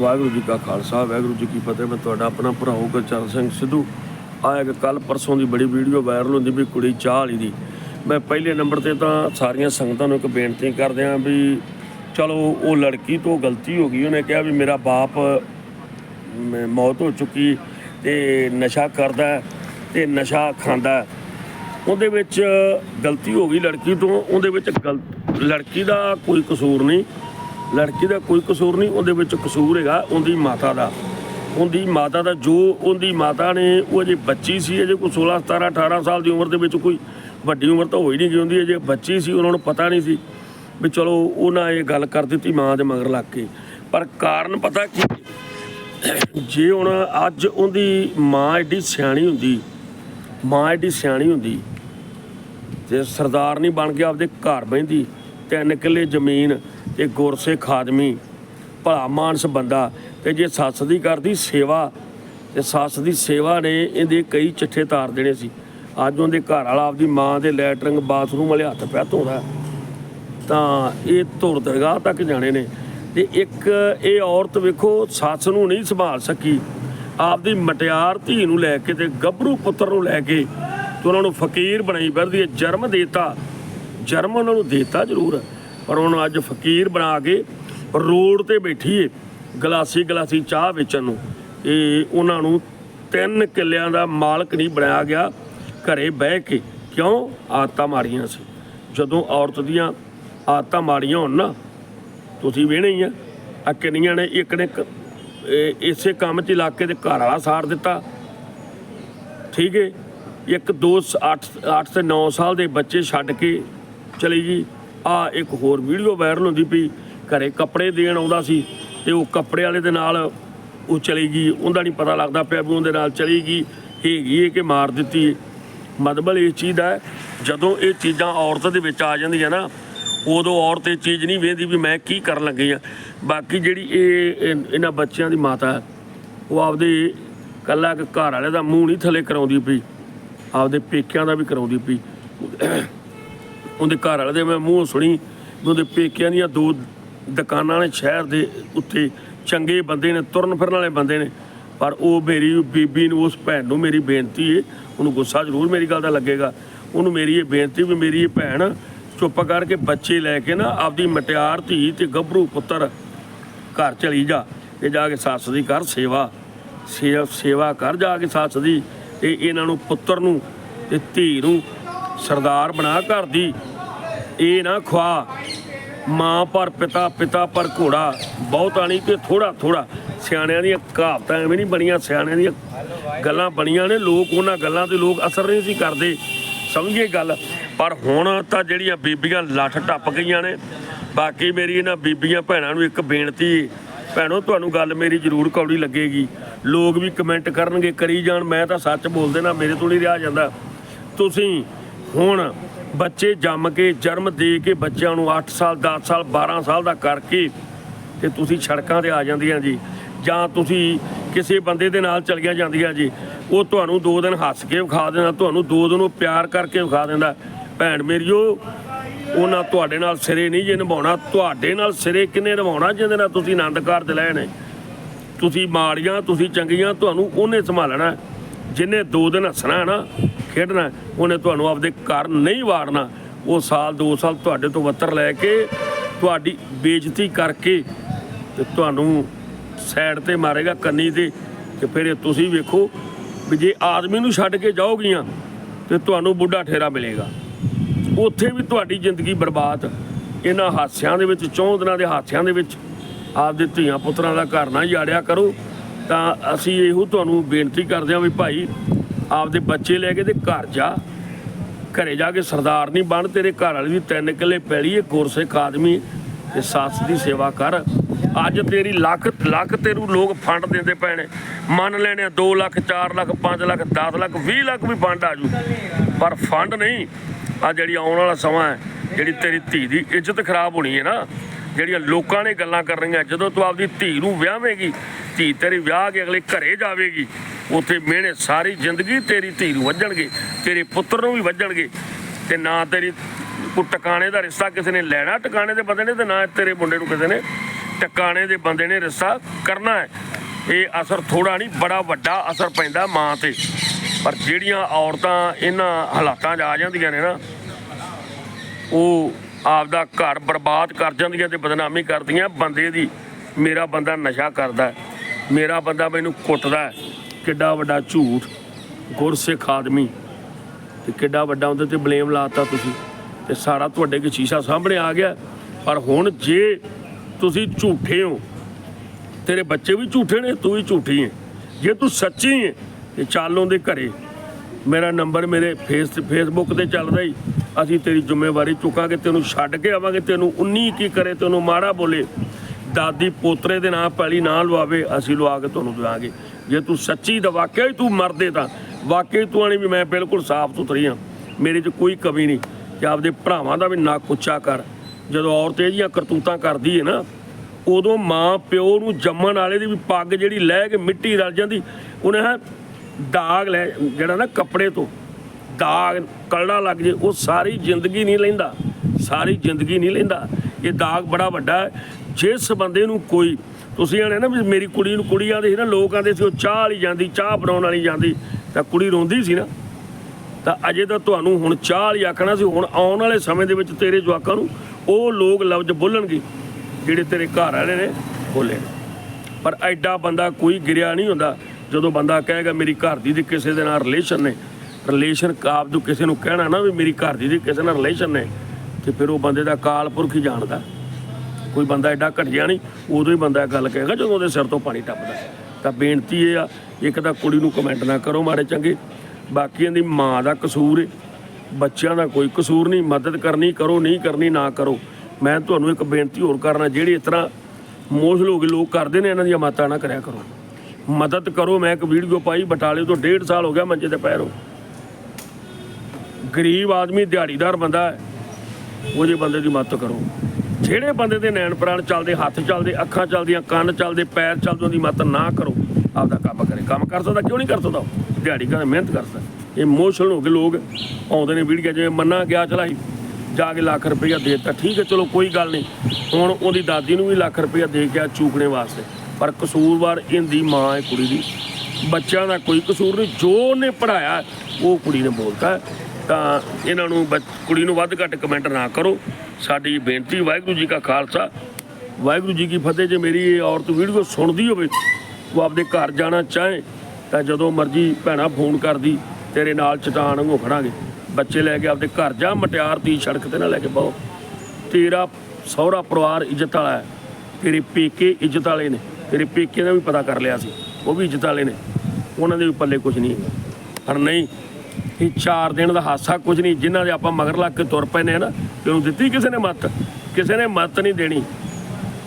ਵਾਹਿਗੁਰੂ ਜੀ ਕਾ ਖਾਲਸਾ, ਵਾਹਿਗੁਰੂ ਜੀ ਕੀ ਫਤਿਹ। ਮੈਂ ਤੁਹਾਡਾ ਆਪਣਾ ਭਰਾਓ ਗੁਰਚਰਨ ਸਿੰਘ ਸਿੱਧੂ। ਆ ਇੱਕ ਕੱਲ ਪਰਸੋਂ ਦੀ ਬੜੀ ਵੀਡੀਓ ਵਾਇਰਲ ਹੁੰਦੀ ਵੀ ਕੁੜੀ ਚਾਹ ਵਾਲੀ ਦੀ। ਮੈਂ ਪਹਿਲੇ ਨੰਬਰ ਤੇ ਤਾਂ ਸਾਰੀਆਂ ਸੰਗਤਾਂ ਨੂੰ ਇੱਕ ਬੇਨਤੀ ਕਰਦੇ ਆਂ ਵੀ ਚਲੋ, ਉਹ ਲੜਕੀ ਤੋਂ ਗਲਤੀ ਹੋ ਗਈ। ਉਹਨੇ ਕਿਹਾ ਵੀ ਮੇਰਾ ਬਾਪ ਮੌਤ ਹੋ ਚੁੱਕੀ ਤੇ ਨਸ਼ਾ ਕਰਦਾ ਹੈ ਤੇ ਨਸ਼ਾ ਖਾਂਦਾ ਉਹਦੇ ਵਿੱਚ ਗਲਤੀ ਹੋ ਗਈ ਲੜਕੀ ਤੋਂ। ਉਹਦੇ ਵਿੱਚ ਗਲਤ ਲੜਕੀ ਦਾ ਕੋਈ ਕਸੂਰ ਨਹੀਂ। ਲੜਕੀ ਦਾ ਕੋਈ ਕਸੂਰ ਨਹੀਂ, ਉਹਦੇ ਵਿੱਚ ਕਸੂਰ ਹੈਗਾ ਉਹਦੀ ਮਾਤਾ ਦਾ। ਉਹਦੀ ਮਾਤਾ ਦਾ ਜੋ ਉਹਦੀ ਮਾਤਾ ਨੇ, ਉਹ ਅਜੇ ਬੱਚੀ ਸੀ, ਅਜੇ ਕੋਈ 16 17 18 ਸਾਲ ਦੀ ਉਮਰ ਦੇ ਵਿੱਚ ਕੋਈ ਵੱਡੀ ਉਮਰ ਤਾਂ ਹੋਈ ਨਹੀਂ ਗਈ ਹੁੰਦੀ, ਅਜੇ ਬੱਚੀ ਸੀ, ਉਹਨਾਂ ਨੂੰ ਪਤਾ ਨਹੀਂ ਸੀ ਵੀ ਚਲੋ ਉਹਨਾਂ ਇਹ ਗੱਲ ਕਰ ਦਿੱਤੀ ਮਾਂ ਦੇ ਮਗਰ ਲੱਗ ਕੇ। ਪਰ ਕਾਰਨ ਪਤਾ ਕੀ ਜੇ ਹੁਣ ਅੱਜ ਉਹਦੀ ਮਾਂ ਐਡੀ ਸਿਆਣੀ ਹੁੰਦੀ, ਮਾਂ ਐਡੀ ਸਿਆਣੀ ਹੁੰਦੀ ਤੇ ਸਰਦਾਰ ਨਹੀਂ ਬਣ ਕੇ ਆਪਦੇ ਘਰ ਬਹਿੰਦੀ, ਤਿੰਨ ਕਿੱਲੇ ਜ਼ਮੀਨ ਤੇ ਗੁਰਸਿੱਖ ਆਦਮੀ, ਭਲਾ ਮਾਨਸ ਬੰਦਾ, ਤੇ ਜੇ ਸੱਸ ਦੀ ਕਰਦੀ ਸੇਵਾ, ਤੇ ਸੱਸ ਦੀ ਸੇਵਾ ਨੇ ਇਹਦੇ ਕਈ ਚਿੱਠੇ ਤਾਰ ਦੇਣੇ ਸੀ। ਅੱਜ ਉਹਦੇ ਘਰ ਵਾਲਾ ਆਪਦੀ ਮਾਂ ਦੇ ਲੈਟਰਿੰਗ ਬਾਥਰੂਮ ਵਾਲੇ ਹੱਥ ਪਿਆ ਧੋਦਾ ਤਾਂ ਇਹ ਧੁਰ ਦਰਗਾਹ ਤੱਕ ਜਾਣੇ ਨੇ। ਤੇ ਇੱਕ ਇਹ ਔਰਤ ਵੇਖੋ, ਸੱਸ ਨੂੰ ਨਹੀਂ ਸੰਭਾਲ ਸਕੀ। ਆਪਦੀ ਮਟਿਆਰ ਧੀ ਨੂੰ ਲੈ ਕੇ ਤੇ ਗੱਭਰੂ ਪੁੱਤਰ ਨੂੰ ਲੈ ਕੇ ਤੇ ਉਹਨਾਂ ਨੂੰ ਫਕੀਰ ਬਣਾਈ ਫਿਰਦੀ ਹੈ। ਜਨਮ ਦੇਤਾ। ਜਨਮ ਉਹਨਾਂ ਨੂੰ ਦੇਤਾ ਜ਼ਰੂਰ। ਪਰ ਉਹਨੂੰ ਅੱਜ ਫਕੀਰ ਬਣਾ ਕੇ ਰੋਡ ਤੇ ਬੈਠੀ ਏ, ਗਲਾਸੀ ਗਲਾਸੀ ਚਾਹ ਵੇਚਣ ਨੂੰ। ਇਹ ਉਹਨਾਂ ਨੂੰ ਤਿੰਨ ਕਿੱਲਿਆਂ ਦਾ ਮਾਲਕ ਨਹੀਂ ਬਣਾਇਆ ਗਿਆ, ਘਰੇ ਬਹਿ ਕੇ ਕਿਉਂ ਆਦਤਾਂ ਮਾਰੀਆਂ ਸੀ? ਜਦੋਂ ਔਰਤ ਦੀਆਂ ਆਦਤਾਂ ਮਾਰੀਆਂ ਹੋਣ ਨਾ, ਤੁਸੀਂ ਵੇਣੇ ਹੀ ਆ। ਆ ਕਿੰਨੀਆਂ ਨੇ, ਇੱਕ ਨੇ ਇਸੇ ਕੰਮ 'ਚ ਇਲਾਕੇ ਦੇ ਘਰ ਵਾਲਾ ਸਾੜ ਦਿੱਤਾ। ਠੀਕ ਹੈ ਇੱਕ, ਦੋ 8 8 ਤੇ 9 ਸਾਲ ਦੇ ਬੱਚੇ ਛੱਡ ਕੇ ਚਲੀ ਗਈ। ਆ ਇੱਕ ਹੋਰ ਵੀਡੀਓ ਵਾਇਰਲ ਹੁੰਦੀ ਪਈ, ਘਰੇ ਕੱਪੜੇ ਦੇਣ ਆਉਂਦਾ ਸੀ ਤੇ ਉਹ ਕੱਪੜੇ ਵਾਲੇ ਦੇ ਨਾਲ ਉਹ ਚਲੀ ਗਈ। ਉਹਦਾ ਨਹੀਂ ਪਤਾ ਲੱਗਦਾ ਪਿਆ ਵੀ ਉਹਦੇ ਨਾਲ ਚਲੀ ਗਈ, ਹੈਗੀ ਹੈ ਕਿ ਮਾਰ ਦਿੱਤੀ ਹੈ ਮਤਲਬ ਇਹ ਚੀਜ਼ ਦਾ ਜਦੋਂ ਇਹ ਚੀਜ਼ਾਂ ਔਰਤ ਦੇ ਵਿੱਚ ਆ ਜਾਂਦੀਆਂ ਨਾ, ਉਦੋਂ ਔਰਤ ਇਹ ਚੀਜ਼ ਨਹੀਂ ਵੇਖਦੀ ਵੀ ਮੈਂ ਕੀ ਕਰਨ ਲੱਗੀ ਆ। ਬਾਕੀ ਜਿਹੜੀ ਇਹ ਇਹਨਾਂ ਬੱਚਿਆਂ ਦੀ ਮਾਤਾ, ਉਹ ਆਪਦੇ ਕੱਲਾ ਘਰ ਵਾਲੇ ਦਾ ਮੂੰਹ ਨਹੀਂ ਥੱਲੇ ਕਰਾਉਂਦੀ ਪਈ, ਆਪਦੇ ਪੇਕਿਆਂ ਦਾ ਵੀ ਕਰਾਉਂਦੀ ਪਈ। ਉਹਦੇ ਘਰ ਵਾਲੇ ਦੇ ਮੈਂ ਮੂੰਹ ਸੁਣੀ ਉਹਦੇ ਪੇਕਿਆਂ ਦੀਆਂ ਦੋ ਦੁਕਾਨਾਂ ਨੇ ਸ਼ਹਿਰ ਦੇ ਉੱਤੇ। ਚੰਗੇ ਬੰਦੇ ਨੇ, ਤੁਰਨ ਫਿਰਨ ਵਾਲੇ ਬੰਦੇ ਨੇ। ਪਰ ਉਹ ਮੇਰੀ ਬੀਬੀ ਨੂੰ, ਉਸ ਭੈਣ ਨੂੰ ਮੇਰੀ ਬੇਨਤੀ ਹੈ ਉਹਨੂੰ ਗੁੱਸਾ ਜ਼ਰੂਰ ਮੇਰੀ ਗੱਲ ਦਾ ਲੱਗੇਗਾ। ਉਹਨੂੰ ਮੇਰੀ ਇਹ ਬੇਨਤੀ ਵੀ ਮੇਰੀ ਇਹ ਭੈਣ ਚੁੱਪ ਕਰਕੇ ਬੱਚੇ ਲੈ ਕੇ ਨਾ ਆਪਦੀ ਮਟਿਆਰ ਧੀ ਤੇ ਗੱਭਰੂ ਪੁੱਤਰ ਘਰ ਚਲੀ ਜਾ ਤੇ ਜਾ ਕੇ ਸੱਸ ਦੀ ਕਰ ਸੇਵਾ। ਸੇ- ਸੇਵਾ ਕਰ ਜਾ ਕੇ ਸੱਸ ਦੀ ਤੇ ਇਹਨਾਂ ਨੂੰ ਪੁੱਤਰ ਨੂੰ ਤੇ ਧੀ ਨੂੰ ਸਰਦਾਰ ਬਣਾ ਘਰ ਦੀ। ਇਹ ਨਾ ਖਵਾ। ਮਾਂ ਪਰ, ਪਿਤਾ ਪਿਤਾ ਪਰ ਘੋੜਾ। ਬਹੁਤਾ ਨਹੀਂ ਤੇ ਥੋੜਾ ਥੋੜਾ ਸਿਆਣਿਆਂ ਦੀਆਂ ਕਹਾਵਤਾਂ ਐਵੇਂ ਨਹੀਂ ਬਣੀਆਂ, ਸਿਆਣਿਆਂ ਦੀਆਂ ਗੱਲਾਂ ਬਣੀਆਂ ਨੇ। ਲੋਕ ਉਹਨਾਂ ਗੱਲਾਂ ਤੇ ਲੋਕ ਅਸਰ ਨਹੀਂ ਸੀ ਕਰਦੇ। ਸਮਝੇ ਗੱਲ। ਪਰ ਹੁਣ ਤਾਂ ਜਿਹੜੀਆਂ ਬੀਬੀਆਂ ਲੱਠ ਟੱਪ ਗਈਆਂ ਨੇ, ਬਾਕੀ ਮੇਰੀ ਇਹਨਾਂ ਬੀਬੀਆਂ ਭੈਣਾਂ ਨੂੰ ਇੱਕ ਬੇਨਤੀ ਭੈਣੋ, ਤੁਹਾਨੂੰ ਗੱਲ ਮੇਰੀ ਜ਼ਰੂਰ ਕੌੜੀ ਲੱਗੇਗੀ। ਲੋਕ ਵੀ ਕਮੈਂਟ ਕਰਨਗੇ, ਕਰੀ ਜਾਣ। ਮੈਂ ਤਾਂ ਸੱਚ ਬੋਲਦੇ ਨਾ, ਮੇਰੇ ਤੋਂ ਨਹੀਂ ਰਿਹਾ ਜਾਂਦਾ। ਤੁਸੀਂ ਹੁਣ ਬੱਚੇ ਜੰਮ ਕੇ, ਜਨਮ ਦੇ ਕੇ ਬੱਚਿਆਂ ਨੂੰ 8 ਸਾਲ 10 ਸਾਲ 12 ਸਾਲ ਦਾ ਕਰਕੇ ਤੇ ਤੁਸੀਂ ਸੜਕਾਂ ਤੇ ਆ ਜਾਂਦੀਆਂ ਜੀ। ਜਾਂ ਤੁਸੀਂ ਕਿਸੇ ਬੰਦੇ ਦੇ ਨਾਲ ਚਲੀਆਂ ਜਾਂਦੀਆਂ ਜੀ। ਉਹ ਤੁਹਾਨੂੰ ਦੋ ਦਿਨ ਹੱਸ ਕੇ ਵਿਖਾ ਦਿੰਦਾ, ਤੁਹਾਨੂੰ ਦੋ ਦਿਨ ਉਹ ਪਿਆਰ ਕਰਕੇ ਵਿਖਾ ਦਿੰਦਾ। ਭੈਣ ਮੇਰੀਓ, ਉਹਨਾਂ ਤੁਹਾਡੇ ਨਾਲ ਸਿਰੇ ਨਹੀਂ ਜੇ ਨਿਭਾਉਣਾ, ਤੁਹਾਡੇ ਨਾਲ ਸਿਰੇ ਕਿੰਨੇ ਨਿਭਾਉਣਾ ਜਿਹਦੇ ਨਾਲ ਤੁਸੀਂ ਆਨੰਦ ਕਾਰਜ ਲੈਣੇ। ਤੁਸੀਂ ਮਾੜੀਆਂ, ਤੁਸੀਂ ਚੰਗੀਆਂ, ਤੁਹਾਨੂੰ ਉਹਨੇ ਸੰਭਾਲਣਾ। ਜਿਹਨੇ ਦੋ ਦਿਨ ਹੱਸਣਾ ਨਾ ਖੇਡਣਾ ਉਹਨੇ ਤੁਹਾਨੂੰ ਆਪਦੇ ਘਰ ਨਹੀਂ ਵਾੜਨਾ ਉਹ ਸਾਲ, ਦੋ ਸਾਲ ਤੁਹਾਡੇ ਤੋਂ ਵੱਤਰ ਲੈ ਕੇ ਤੁਹਾਡੀ ਬੇਇੱਜ਼ਤੀ ਕਰਕੇ ਤੇ ਤੁਹਾਨੂੰ ਸਾਈਡ ਤੇ ਮਾਰੇਗਾ ਕੰਨੀ ਤੇ। ਤੇ ਫਿਰ ਇਹ ਤੁਸੀਂ ਵੇਖੋ ਵੀ ਜੇ ਆਦਮੀ ਨੂੰ ਛੱਡ ਕੇ ਜਾਓਗੀਆਂ ਤੇ ਤੁਹਾਨੂੰ ਬੁੱਢਾ ਠੇਰਾ ਮਿਲੇਗਾ। ਉੱਥੇ ਵੀ ਤੁਹਾਡੀ ਜ਼ਿੰਦਗੀ ਬਰਬਾਦ। ਇਹਨਾਂ ਹਾਸਿਆਂ ਦੇ ਵਿੱਚ, ਚੌਂ ਦਿਨਾਂ ਦੇ ਹਾਸਿਆਂ ਦੇ ਵਿੱਚ ਆਪਦੇ ਧੀਆਂ ਪੁੱਤਰਾਂ ਦਾ ਘਰ ਨਾ ਜਾੜਿਆ ਕਰੋ। ਤਾਂ ਅਸੀਂ ਇਹੋ ਤੁਹਾਨੂੰ ਬੇਨਤੀ ਕਰਦੇ ਹਾਂ ਵੀ ਭਾਈ ਆਪਦੇ ਬੱਚੇ ਲੈ ਕੇ ਤੇ ਘਰ ਜਾ। ਘਰੇ ਜਾ ਕੇ ਸਰਦਾਰ ਨਹੀਂ ਬਣ, ਤੇਰੇ ਘਰ ਵਾਲੀ ਦੀ ਤਿੰਨ ਕਿੱਲੇ ਪੈਲੀ ਹੈ ਗੁਰਸਿੱਖ ਆਦਮੀ ਤੇ ਸੱਸ ਦੀ ਸੇਵਾ ਕਰ। ਅੱਜ ਤੇਰੀ ਲੱਖ ਲੱਖ ਤੇਰੂ ਲੋਕ ਫੰਡ ਦਿੰਦੇ ਪਏ ਮੰਨ ਲੈਣੇ 2 ਲੱਖ 4 ਲੱਖ 5 ਲੱਖ 10 ਲੱਖ 20 ਲੱਖ ਵੀ ਫੰਡ ਆ ਜੂ। ਪਰ ਫੰਡ ਨਹੀਂ। ਆ ਜਿਹੜੀ ਆਉਣ ਵਾਲਾ ਸਮਾਂ ਹੈ, ਜਿਹੜੀ ਤੇਰੀ ਧੀ ਦੀ ਇੱਜ਼ਤ ਖਰਾਬ ਹੋਣੀ ਹੈ ਨਾ, ਜਿਹੜੀਆਂ ਲੋਕਾਂ ਨੇ ਗੱਲਾਂ ਕਰਨੀਆਂ, ਜਦੋਂ ਤੂੰ ਆਪਦੀ ਧੀ ਨੂੰ ਵਿਆਹਵੇਂਗੀ, ਧੀ ਤੇਰੀ ਵਿਆਹ ਕੇ ਅਗਲੇ ਘਰੇ ਜਾਵੇਗੀ ਉੱਥੇ ਮਿਹਣੇ ਸਾਰੀ ਜ਼ਿੰਦਗੀ ਤੇਰੀ ਧੀ ਨੂੰ ਵੱਜਣਗੇ, ਤੇਰੇ ਪੁੱਤਰ ਨੂੰ ਵੀ ਵੱਜਣਗੇ ਤੇ ਨਾ ਤੇਰੀ ਕੋ ਟਿਕਾਣੇ ਦਾ ਰਿਸ਼ਤਾ ਕਿਸੇ ਨੇ ਲੈਣਾ, ਟਿਕਾਣੇ ਦੇ ਬੰਦੇ ਨੇ ਤੇ ਨਾ ਤੇਰੇ ਮੁੰਡੇ ਨੂੰ ਕਿਸੇ ਨੇ ਟਿਕਾਣੇ ਦੇ ਬੰਦੇ ਨੇ ਰਿਸ਼ਤਾ ਕਰਨਾ ਹੈ। ਇਹ ਅਸਰ ਥੋੜਾ ਨਹੀਂ, ਬੜਾ ਵੱਡਾ ਅਸਰ ਪੈਂਦਾ ਮਾਂ ਤੇ। ਪਰ ਜਿਹੜੀਆਂ ਔਰਤਾਂ ਇਹਨਾਂ ਹਾਲਾਤਾਂ 'ਚ ਆ ਜਾਂਦੀਆਂ ਨੇ ਨਾ, ਉਹ ਆਪਦਾ ਘਰ ਬਰਬਾਦ ਕਰ ਜਾਂਦੀਆਂ ਤੇ ਬਦਨਾਮੀ ਕਰਦੀਆਂ। ਬੰਦੇ ਦੀ, ਮੇਰਾ ਬੰਦਾ ਨਸ਼ਾ ਕਰਦਾ ਮੇਰਾ ਬੰਦਾ ਮੈਨੂੰ ਕੁੱਟਦਾ ਕਿੱਡਾ ਵੱਡਾ ਝੂਠ, ਗੁਰਸਿੱਖ ਆਦਮੀ। ਤੇ ਕਿੱਡਾ ਵੱਡਾ ਉਹਦੇ ਤੇ ਬਲੇਮ ਲਾਤਾ ਤੁਸੀਂ। ਤੇ ਸਾਰਾ ਤੁਹਾਡੇ ਕੇ ਸ਼ੀਸ਼ਾ ਸਾਹਮਣੇ ਆ ਗਿਆ। ਪਰ ਹੁਣ ਜੇ ਤੁਸੀਂ ਝੂਠੇ ਹੋ, ਤੇਰੇ ਬੱਚੇ ਵੀ ਝੂਠੇ ਨੇ, ਤੂੰ ਵੀ ਝੂਠੀ ਹੈ ਜੇ ਤੂੰ ਸੱਚੀ ਹੈ ਤੇ ਚੱਲ ਉਹਦੇ ਘਰੇ। ਮੇਰਾ ਨੰਬਰ ਮੇਰੇ ਫੇਸ ਫੇਸਬੁੱਕ ਤੇ ਚੱਲਦਾ ਹੀ ਅਸੀਂ ਤੇਰੀ ਜ਼ਿੰਮੇਵਾਰੀ ਚੁੱਕਾਂਗੇ, ਤੈਨੂੰ ਛੱਡ ਕੇ ਆਵਾਂਗੇ, ਤੈਨੂੰ 19 ਕੀ ਕਰੇ, ਤੈਨੂੰ ਮਾੜਾ ਬੋਲੇ। ਦਾਦੀ ਪੋਤਰੇ ਦੇ ਨਾਂ ਪੈਲੀ ਨਾ ਲਵਾਵੇ, ਅਸੀਂ ਲਵਾ ਕੇ ਤੁਹਾਨੂੰ ਦੇਵਾਂਗੇ। ਜੇ ਤੂੰ ਸੱਚੀ ਦਾ ਵਾਕਿਆ ਹੀ ਤੂੰ ਮਰਦੇ ਤਾਂ ਵਾਕਿਆ ਹੀ ਤੂੰ ਆਣੀ ਵੀ ਮੈਂ ਬਿਲਕੁਲ ਸਾਫ਼ ਸੁਥਰੀ ਹਾਂ। ਮੇਰੇ 'ਚ ਕੋਈ ਕਮੀ ਨਹੀਂ। ਕਿ ਆਪਦੇ ਭਰਾਵਾਂ ਦਾ ਵੀ ਨੱਕ ਉੱਚਾ ਕਰ, ਜਦੋਂ ਔਰਤ ਇਹ ਜਿਹੀਆਂ ਕਰਤੂਤਾਂ ਕਰਦੀ ਹੈ ਨਾ, ਉਦੋਂ ਮਾਂ ਪਿਓ ਨੂੰ ਜੰਮਣ ਵਾਲੇ ਦੀ ਵੀ ਪੱਗ ਜਿਹੜੀ ਲੈ ਕੇ ਮਿੱਟੀ ਰਲ ਜਾਂਦੀ, ਉਹਨੇ ਹੈ ਦਾਗ ਲੈ, ਜਿਹੜਾ ਨਾ ਕੱਪੜੇ ਤੋਂ, ਦਾਗ, ਕਲੜਾ ਲੱਗ ਜੇ, ਉਹ ਸਾਰੀ ਜ਼ਿੰਦਗੀ ਨਹੀਂ ਲੈਂਦਾ। ਸਾਰੀ ਜ਼ਿੰਦਗੀ ਨਹੀਂ ਲੈਂਦਾ। ਇਹ ਦਾਗ ਬੜਾ ਵੱਡਾ ਹੈ। ਜਿਸ ਬੰਦੇ ਨੂੰ ਕੋਈ, ਤੁਸੀਂ ਆਣੇ ਨਾ ਵੀ ਮੇਰੀ ਕੁੜੀ ਨੂੰ ਕੁੜੀ ਆਂਦੇ ਸੀ ਨਾ, ਲੋਕ ਆਂਦੇ ਸੀ ਉਹ ਚਾਹ ਵਾਲੀ ਜਾਂਦੀ, ਚਾਹ ਬਣਾਉਣ ਵਾਲੀ ਜਾਂਦੀ, ਤਾਂ ਕੁੜੀ ਰੋਂਦੀ ਸੀ ਨਾ। ਤਾਂ ਅਜੇ ਤਾਂ ਤੁਹਾਨੂੰ ਹੁਣ ਚਾਹ ਵਾਲੀ ਆਖਣਾ ਸੀ, ਹੁਣ ਆਉਣ ਵਾਲੇ ਸਮੇਂ ਦੇ ਵਿੱਚ ਤੇਰੇ ਜਵਾਕਾਂ ਨੂੰ ਉਹ ਲੋਕ ਲਫ਼ਜ਼ ਬੋਲਣਗੇ, ਜਿਹੜੇ ਤੇਰੇ ਘਰ ਵਾਲੇ ਨੇ, ਬੋਲੇ ਨੇ। ਪਰ ਐਡਾ ਬੰਦਾ ਕੋਈ ਗਿਰਿਆ ਨਹੀਂ ਹੁੰਦਾ। ਜਦੋਂ ਬੰਦਾ ਕਹੇਗਾ, ਮੇਰੀ ਘਰ ਦੀ ਦੇ ਕਿਸੇ ਦੇ ਨਾਲ ਰਿਲੇਸ਼ਨ ਨੇ ਰਿਲੇਸ਼ਨ ਕਾਬ ਨੂੰ ਕਿਸੇ ਨੂੰ ਕਹਿਣਾ ਨਾ ਵੀ ਮੇਰੀ ਘਰ ਦੀ ਦੇ ਕਿਸੇ ਨਾਲ ਰਿਲੇਸ਼ਨ ਨੇ। ਤੇ ਫਿਰ ਉਹ ਬੰਦੇ ਦਾ ਕਾਲ ਪੁਰਖ ਹੀ ਜਾਣਦਾ। ਕੋਈ ਬੰਦਾ ਐਡਾ ਘਟਿਆ ਨਹੀਂ, ਉਦੋਂ ਹੀ ਬੰਦਾ ਇਹ ਗੱਲ ਕਹੇਗਾ ਜਦੋਂ ਉਹਦੇ ਸਿਰ ਤੋਂ ਪਾਣੀ ਟੱਪਦਾ। ਤਾਂ ਬੇਨਤੀ ਇਹ ਆ, ਇੱਕ ਤਾਂ ਕੁੜੀ ਨੂੰ ਕਮੈਂਟ ਨਾ ਕਰੋ ਮਾੜੇ ਚੰਗੇ। ਬਾਕੀਆਂ ਦੀ ਮਾਂ ਦਾ ਕਸੂਰ ਹੈ ਬੱਚਿਆਂ ਦਾ ਕੋਈ ਕਸੂਰ ਨਹੀਂ, ਮਦਦ ਕਰਨੀ ਕਰੋ, ਨਹੀਂ ਕਰਨੀ ਨਾ ਕਰੋ। ਮੈਂ ਤੁਹਾਨੂੰ ਇੱਕ ਬੇਨਤੀ ਹੋਰ ਕਰਨਾ, ਜਿਹੜੀ ਇਸ ਤਰ੍ਹਾਂ ਮੋਸ਼ ਲੋਕ ਲੋਕ ਕਰਦੇ ਨੇ, ਇਹਨਾਂ ਦੀਆਂ ਮਾਤਾਂ ਨਾ ਕਰਿਆ ਕਰੋ। ਮਦਦ ਕਰੋ, ਮੈਂ ਇੱਕ ਵੀਡੀਓ ਪਾਈ, ਬਟਾਲੇ ਤੋਂ ਡੇਢ ਸਾਲ ਹੋ ਗਿਆ ਮੰਜੇ ਤੇ ਪੈ ਗਰੀਬ ਆਦਮੀ, ਦਿਹਾੜੀਦਾਰ ਬੰਦਾ ਹੈ। ਉਹਦੇ ਬੰਦੇ ਦੀ ਮਦਦ ਕਰੋ। ਜਿਹੜੇ ਬੰਦੇ ਦੇ ਨੈਣ ਪ੍ਰਾਣ ਚੱਲਦੇ, ਹੱਥ ਚੱਲਦੇ, ਅੱਖਾਂ ਚੱਲਦੀਆਂ, ਕੰਨ ਚੱਲਦੇ, ਪੈਰ ਚੱਲਦੇ, ਉਹਦੀ ਮਦਦ ਨਾ ਕਰੋ। ਆਪਦਾ ਕੰਮ ਕਰੇ। ਕੰਮ ਕਰ ਸਕਦਾ, ਕਿਉਂ ਨਹੀਂ ਕਰ ਸਕਦਾ? ਉਹ? ਦਿਹਾੜੀ ਕਰ ਮਿਹਨਤ ਕਰਦਾ ਇਮੋਸ਼ਨਲ ਹੋ ਕੇ ਲੋਕ। ਆਉਂਦੇ ਨੇ ਵੀਡੀਓ, ਜਿਵੇਂ ਮੰਨਾ ਗਿਆ ਚਲਾਈ, ਜਾ ਕੇ ਲੱਖ ਰੁਪਈਆ ਦੇ ਦਿੱਤਾ। ਠੀਕ ਹੈ, ਚਲੋ ਕੋਈ ਗੱਲ ਨਹੀਂ। ਹੁਣ ਉਹਦੀ ਦਾਦੀ ਨੂੰ ਵੀ ਲੱਖ ਰੁਪਈਆ ਦੇ ਕੇ ਆ ਚੂਕਣੇ ਵਾਸਤੇ। ਪਰ ਕਸੂਰਵਾਰ ਇਹਦੀ ਮਾਂ ਹੈ ਕੁੜੀ ਦੀ। ਬੱਚਿਆਂ ਦਾ ਕੋਈ ਕਸੂਰ ਨਹੀਂ। ਜੋ ਉਹਨੇ ਪੜਾਇਆ ਉਹ ਕੁੜੀ ਨੇ ਬੋਲਤਾ। ਤਾਂ ਇਹਨਾਂ ਨੂੰ ਬੱਚ- ਕੁੜੀ ਨੂੰ ਵੱਧ ਘੱਟ ਕਮੈਂਟ ਨਾ ਕਰੋ। ਸਾਡੀ ਬੇਨਤੀ, ਵਾਹਿਗੁਰੂ ਜੀ ਕਾ ਖਾਲਸਾ। ਵਾਹਿਗੁਰੂ ਜੀ ਕੀ ਫਤਿਹ, ਜੇ ਮੇਰੀ ਇਹ ਔਰਤ ਵੀਡੀਓ ਸੁਣਦੀ ਹੋਵੇ, ਉਹ ਆਪਦੇ ਘਰ ਜਾਣਾ ਚਾਹੇ, ਤਾਂ ਜਦੋਂ ਮਰਜ਼ੀ ਭੈਣਾ ਫੋਨ ਕਰਦੀ, ਤੇਰੇ ਨਾਲ ਚਟਾਨ ਵਾਂਗੂ ਖੜਾਂਗੇ। ਬੱਚੇ ਲੈ ਕੇ ਆਪਦੇ ਘਰ ਜਾ, ਮਟਿਆਰ ਤੀ ਸੜਕ ਤੇ ਨਾ ਲੈ ਕੇ ਬਹੁ ਤੇਰਾ ਸਹੁਰਾ ਪਰਿਵਾਰ ਇੱਜ਼ਤ ਵਾਲਾ ਹੈ। ਤੇਰੇ ਪੇਕੇ ਇੱਜ਼ਤ ਵਾਲੇ ਨੇ। ਤੇਰੇ ਪੇਕੇ ਦਾ ਵੀ ਪਤਾ ਕਰ ਲਿਆ ਸੀ। ਉਹ ਵੀ ਇੱਜ਼ਤ ਵਾਲੇ ਨੇ। ਉਹਨਾਂ ਦੇ ਵੀ ਪੱਲੇ ਕੁਝ ਨਹੀਂ। ਹੈਗਾ। ਪਰ ਨਹੀਂ ਇਹ ਚਾਰ ਦਿਨ ਦਾ ਹਾਸਾ ਕੁਝ ਨਹੀਂ, ਜਿਨ੍ਹਾਂ ਦੇ ਆਪਾਂ ਮਗਰ ਲੱਗ ਕੇ ਤੁਰ ਪਏ ਨੇ ਨਾ, ਤੇ ਉਹਨੂੰ ਦਿੱਤੀ ਕਿਸੇ ਨੇ ਮੱਤ? ਕਿਸੇ ਨੇ ਮੱਤ ਨਹੀਂ ਦੇਣੀ।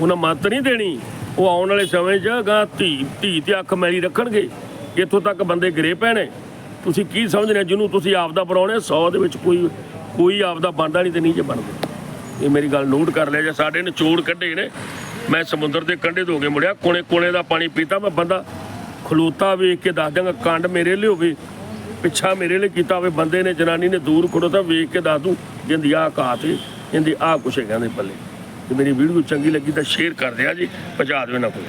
ਉਹਨਾਂ ਮੱਤ ਨਹੀਂ ਦੇਣੀ। ਉਹ ਆਉਣ ਵਾਲੇ ਸਮੇਂ 'ਚ ਗਾ ਧੀ ਧੀ ਤੇ ਅੱਖ ਮੈਰੀ ਰੱਖਣਗੇ। ਇੱਥੋਂ ਤੱਕ ਬੰਦੇ ਗਰੇ ਪੈਣੇ ਤੁਸੀਂ ਕੀ ਸਮਝਦੇ ਜਿਹਨੂੰ ਤੁਸੀਂ ਆਪਦਾ ਬਣਾਉਣੇ 100 ਦੇ ਵਿੱਚ ਕੋਈ ਕੋਈ ਆਪਦਾ ਬਣਦਾ ਨਹੀਂ ਤੇ ਨਹੀਂ ਜੇ ਬਣਦਾ। ਇਹ ਮੇਰੀ ਗੱਲ ਨੋਟ ਕਰ ਲਿਆ ਜੇ, ਸਾਡੇ ਨੇ ਚੋੜ ਕੱਢੇ ਨੇ। ਮੈਂ ਸਮੁੰਦਰ ਦੇ ਕੰਢੇ ਧੋ ਕੇ ਮੁੜਿਆ ਕੋਣੇ ਕੋਣੇ ਦਾ ਪਾਣੀ ਪੀਤਾ, ਮੈਂ ਬੰਦਾ ਖਲੋਤਾ ਵੇਖ ਕੇ ਦੱਸ ਦਾਂਗਾ ਕੰਡ ਮੇਰੇ ਲਈ ਹੋਵੇ ਪਿੱਛਾ ਮੇਰੇ ਲਈ ਕੀਤਾ ਹੋਵੇ, ਬੰਦੇ ਨੇ, ਜਨਾਨੀ ਨੇ ਦੂਰ ਖੜੋ ਤਾਂ ਵੇਖ ਕੇ ਦੱਸ ਦੂੰ ਜਿੰਦੀ ਆਹ ਕਾਤ ਹੈ ਜਿੰਦੀ ਆਹ ਕੁਛ ਹੈਗਾ ਦੇ ਪੱਲੇ। ਤੇ ਮੇਰੀ ਵੀਡੀਓ ਚੰਗੀ ਲੱਗੀ ਤਾਂ ਸ਼ੇਅਰ ਕਰ ਦਿਆ ਜੀ ਪਹੁੰਚਾ ਦਿਓ ਨਾ ਕੋਈ